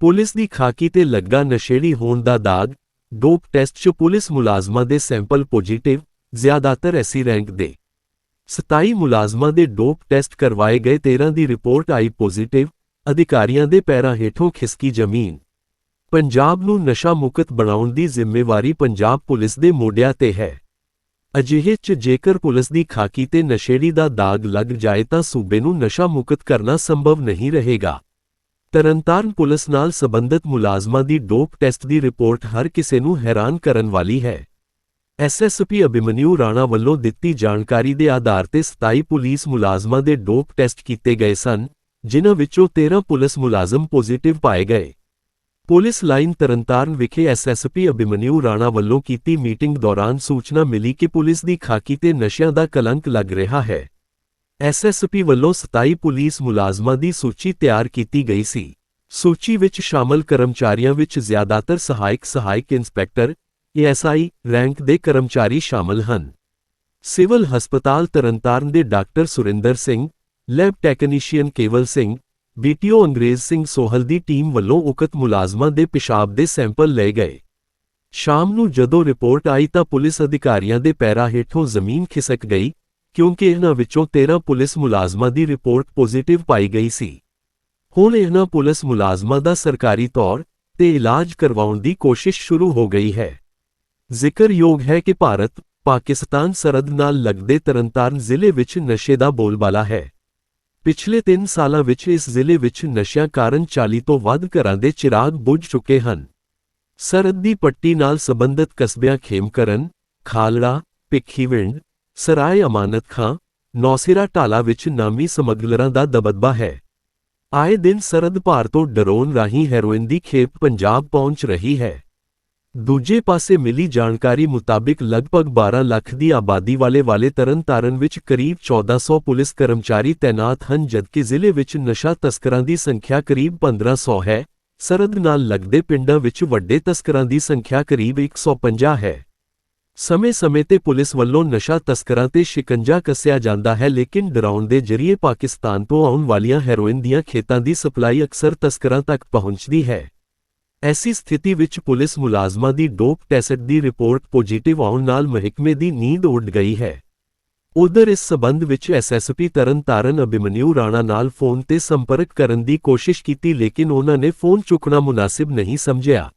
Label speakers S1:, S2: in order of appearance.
S1: Police ਦੀ ਖਾਕੀ ਤੇ ਲੱਗਾ ਨਸ਼ੇੜੀ ਹੋਣ ਦਾ ਦਾਗ, ਡੋਪ ਟੈਸਟ 'ਚ ਪੁਲਿਸ ਮੁਲਾਜ਼ਮਾਂ ਦੇ ਸੈਂਪਲ ਪੋਜੀਟਿਵ, ਜ਼ਿਆਦਾਤਰ ਐਸੀ ਰੈਂਕ ਦੇ। 27 ਮੁਲਾਜ਼ਮਾਂ ਦੇ ਡੋਪ ਟੈਸਟ ਕਰਵਾਏ ਗਏ 13 ਦੀ ਰਿਪੋਰਟ ਆਈ ਪੋਜ਼ੀਟਿਵ, ਅਧਿਕਾਰੀਆਂ ਦੇ ਪੈਰਾਂ ਹੇਠੋਂ ਖਿਸਕੀ ਜ਼ਮੀਨ। ਪੰਜਾਬ ਨੂੰ ਨਸ਼ਾ ਮੁਕਤ ਬਣਾਉਣ ਦੀ ਜ਼ਿੰਮੇਵਾਰੀ ਪੰਜਾਬ ਪੁਲਿਸ ਦੇ ਮੋਢਿਆਂ ਤੇ ਹੈ। ਅਜਿਹੇ 'ਚ ਜੇਕਰ ਪੁਲਿਸ ਦੀ ਖਾਕੀ ਤੇ ਨਸ਼ੇੜੀ ਦਾ ਦਾਗ ਲੱਗ ਜਾਏ ਤਾਂ ਸੂਬੇ ਨੂੰ ਨਸ਼ਾ ਮੁਕਤ ਕਰਨਾ ਸੰਭਵ ਨਹੀਂ ਰਹੇਗਾ। ਤਰਨਤਾਰਨ ਪੁਲਿਸ ਨਾਲ ਸਬੰਧਤ ਮੁਲਾਜ਼ਮਾਂ ਦੀ ਡੋਪ ਟੈਸਟ ਦੀ ਰਿਪੋਰਟ ਹਰ ਕਿਸੇ ਨੂੰ ਹੈਰਾਨ ਕਰਨ ਵਾਲੀ ਹੈ। ਐਸਐਸਪੀ ਅਭਿਮਨਿਊ ਰਾਣਾ ਵੱਲੋਂ ਦਿੱਤੀ ਜਾਣਕਾਰੀ ਦੇ ਆਧਾਰ ਤੇ 27 ਪੁਲਿਸ ਮੁਲਾਜ਼ਮਾਂ ਦੇ ਡੋਪ ਟੈਸਟ ਕੀਤੇ ਗਏ ਸਨ, ਜਿਨ੍ਹਾਂ ਵਿੱਚੋਂ 13 ਪੁਲਿਸ ਮੁਲਾਜ਼ਮ ਪੋਜ਼ਿਟਿਵ ਪਾਏ ਗਏ। ਪੁਲਿਸ ਲਾਈਨ ਤਰਨਤਾਰਨ ਵਿਖੇ ਐਸਐਸਪੀ ਅਭਿਮਨਿਊ ਰਾਣਾ ਵੱਲੋਂ ਕੀਤੀ ਮੀਟਿੰਗ ਦੌਰਾਨ ਸੂਚਨਾ ਮਿਲੀ ਕਿ ਪੁਲਿਸ ਦੀ ਖਾਕੀ ਤੇ ਨਸ਼ਿਆਂ ਦਾ ਕਲੰਕ ਲੱਗ ਰਿਹਾ ਹੈ। ਐਸਐਸਪੀ ਵੱਲੋਂ 27 ਪੁਲਿਸ ਮੁਲਾਜ਼ਮਾਂ ਦੀ ਸੂਚੀ ਤਿਆਰ ਕੀਤੀ ਗਈ ਸੀ। ਸੂਚੀ ਵਿੱਚ ਸ਼ਾਮਲ ਕਰਮਚਾਰੀਆਂ ਵਿੱਚ ਜ਼ਿਆਦਾਤਰ ਸਹਾਇਕ ਸਹਾਇਕ ਇੰਸਪੈਕਟਰ ਏਐਸਆਈ ਰੈਂਕ ਦੇ ਕਰਮਚਾਰੀ ਸ਼ਾਮਲ ਹਨ। ਸਿਵਲ ਹਸਪਤਾਲ ਤਰਨਤਾਰਨ ਦੇ doctor Surinder Singh, lab technician Kewal Singh BTO Angrez Singh Sohal ਦੀ ਟੀਮ ਵੱਲੋਂ ਉਕਤ ਮੁਲਾਜ਼ਮਾਂ ਦੇ ਪਿਸ਼ਾਬ ਦੇ ਸੈਂਪਲ ਲਏ ਗਏ। ਸ਼ਾਮ ਨੂੰ ਜਦੋਂ ਰਿਪੋਰਟ ਆਈ ਤਾਂ ਪੁਲਿਸ ਅਧਿਕਾਰੀਆਂ ਦੇ ਪੈਰਾਂ ਹੇਠੋਂ ਜ਼ਮੀਨ ਖਿਸਕ ਗਈ ਕਿਉਂਕਿ ਇਹਨਾਂ ਵਿੱਚੋਂ 13 ਪੁਲਿਸ ਮੁਲਾਜ਼ਮਾਂ ਦੀ ਰਿਪੋਰਟ ਪੋਜ਼ਿਟਿਵ ਪਾਈ ਗਈ ਸੀ। ਹੁਣ ਇਹਨਾਂ ਪੁਲਿਸ ਮੁਲਾਜ਼ਮਾਂ ਦਾ ਸਰਕਾਰੀ ਤੌਰ ਤੇ ਇਲਾਜ ਕਰਵਾਉਣ ਦੀ ਕੋਸ਼ਿਸ਼ ਸ਼ੁਰੂ ਹੋ ਗਈ ਹੈ। ਜ਼ਿਕਰਯੋਗ ਹੈ ਕਿ ਭਾਰਤ, ਪਾਕਿਸਤਾਨ ਸਰਹੱਦ ਨਾਲ ਲੱਗਦੇ ਤਰਨਤਾਰਨ ਜ਼ਿਲ੍ਹੇ ਵਿੱਚ ਨਸ਼ੇ ਦਾ ਬੋਲਬਾਲਾ ਹੈ। ਪਿਛਲੇ 3 ਸਾਲਾਂ ਵਿੱਚ ਇਸ ਜ਼ਿਲ੍ਹੇ ਵਿੱਚ ਨਸ਼ਿਆਂ ਕਾਰਨ 40 ਤੋਂ ਵੱਧ ਘਰਾਂ ਦੇ ਚਿਰਾਗ ਬੁਝ ਚੁੱਕੇ ਹਨ। ਸਰਹੱਦ ਦੀ ਪੱਟੀ ਨਾਲ ਸੰਬੰਧਿਤ ਕਸਬਿਆਂ ਖੇਮਕਰਨ, ਖਾਲੜਾ, ਭਿੱਖੀਵਿੰਡ ਸਰਾਏ ਅਮਾਨਤ ਖਾਂ, ਨੌਸਿਰਾ ਢਾਲਾ ਵਿੱਚ ਨਾਮੀ ਸਮਗਲਰਾਂ ਦਾ ਦਬਦਬਾ ਹੈ। ਆਏ ਦਿਨ ਸਰਹੱਦ ਭਾਰ ਤੋਂ ਡਰੋਨ ਰਾਹੀਂ ਹੈਰੋਇਨ ਦੀ ਖੇਪ ਪੰਜਾਬ ਪਹੁੰਚ ਰਹੀ ਹੈ। ਦੂਜੇ ਪਾਸੇ ਮਿਲੀ ਜਾਣਕਾਰੀ ਮੁਤਾਬਿਕ ਲਗਭਗ 12 ਲੱਖ ਦੀ ਆਬਾਦੀ ਵਾਲੇ ਵਾਲੇ ਤਰਨਤਾਰਨ ਵਿੱਚ ਕਰੀਬ 1400 ਪੁਲਿਸ ਕਰਮਚਾਰੀ ਤੈਨਾਤ ਹਨ, ਜਦਕਿ ਜ਼ਿਲ੍ਹੇ ਵਿੱਚ ਨਸ਼ਾ ਤਸਕਰਾਂ ਦੀ ਸੰਖਿਆ ਕਰੀਬ 1500 ਹੈ। ਸਰਹੱਦ ਨਾਲ ਲੱਗਦੇ ਪਿੰਡਾਂ ਵਿੱਚ ਵੱਡੇ ਤਸਕਰਾਂ ਦੀ ਸੰਖਿਆ ਕਰੀਬ 150 ਹੈ। ਸਮੇਂ-ਸਮੇਂ ਤੇ ਪੁਲਿਸ ਵੱਲੋਂ ਨਸ਼ਾ ਤਸਕਰਾਂ ਤੇ ਸ਼ਿਕੰਜਾ ਕੱਸਿਆ ਜਾਂਦਾ ਹੈ, ਲੇਕਿਨ ਡਰਾਉਣ ਦੇ ਜ਼ਰੀਏ ਪਾਕਿਸਤਾਨ ਤੋਂ ਆਉਣ ਵਾਲੀਆਂ ਹੈਰੋਇਨ ਦੀਆਂ ਖੇਤਾਂ ਦੀ ਸਪਲਾਈ ਅਕਸਰ ਤਸਕਰਾਂ ਤੱਕ ਪਹੁੰਚਦੀ ਹੈ। ਐਸੀ ਸਥਿਤੀ ਵਿੱਚ ਪੁਲਿਸ ਮੁਲਾਜ਼ਮਾਂ ਦੀ ਡੋਪ ਟੈਸਟ ਦੀ ਰਿਪੋਰਟ ਪੋਜੀਟਿਵ ਆਉਣ ਨਾਲ ਮਹਿਕਮੇ ਦੀ ਨੀਂਦ ਉੱਡ ਗਈ ਹੈ। ਉਧਰ ਇਸ ਸਬੰਧ ਵਿੱਚ ਐਸਐਸਪੀ ਤਰਨਤਾਰਨ ਅਭਿਮਨਿਊ ਰਾਣਾ ਨਾਲ ਫੋਨ ਤੇ ਸੰਪਰਕ ਕਰਨ ਦੀ ਕੋਸ਼ਿਸ਼ ਕੀਤੀ, ਲੇਕਿਨ ਉਹਨਾਂ ਨੇ ਫੋਨ ਚੁੱਕਣਾ ਮੁਨਾਸਿਬ ਨਹੀਂ ਸਮਝਿਆ।